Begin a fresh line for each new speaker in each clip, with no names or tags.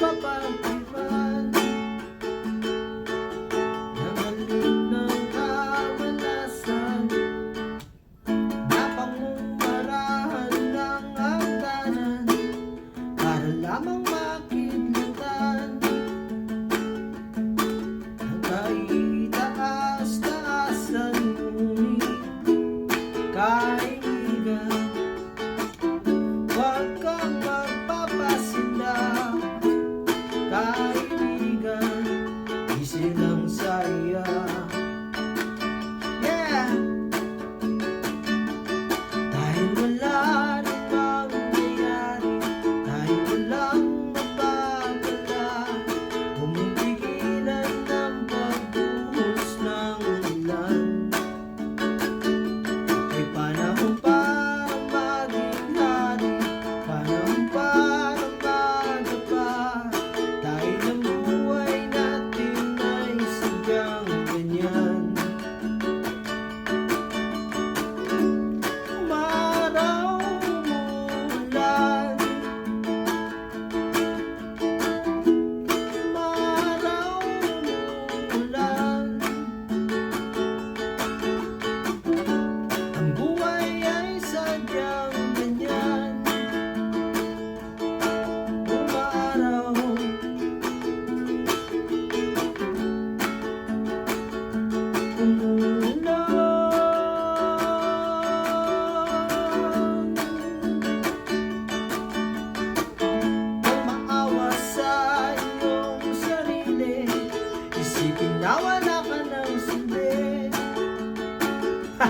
pa pa. Isipin na wala ka ng sindi. Ha!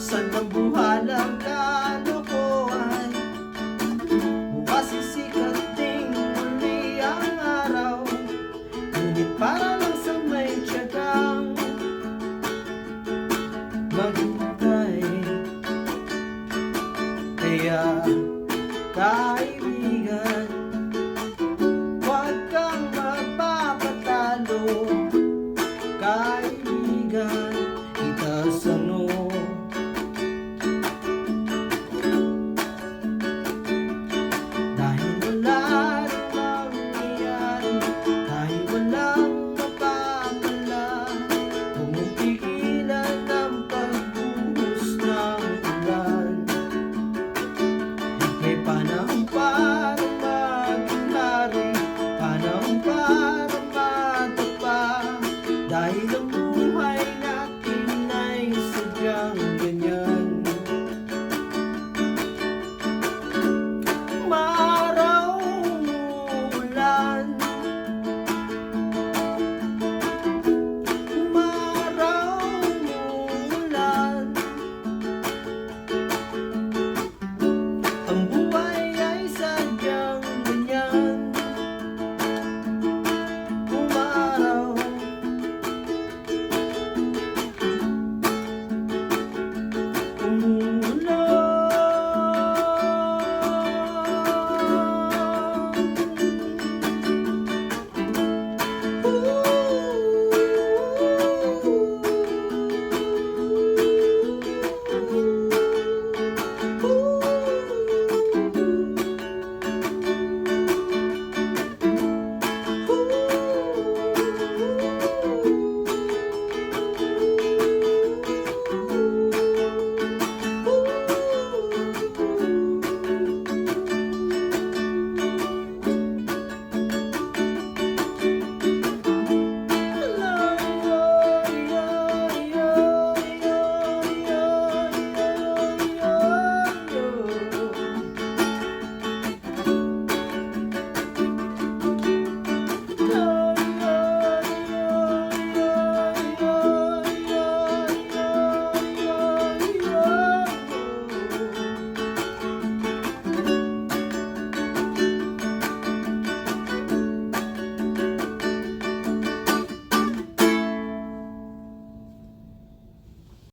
San bang buhalang kalokohan? Bukas isikating muli ang araw. Ngunit para lang sa may tiyagang Mag- Panahon para magkunari Panahon para matapa Dahil ang buhay na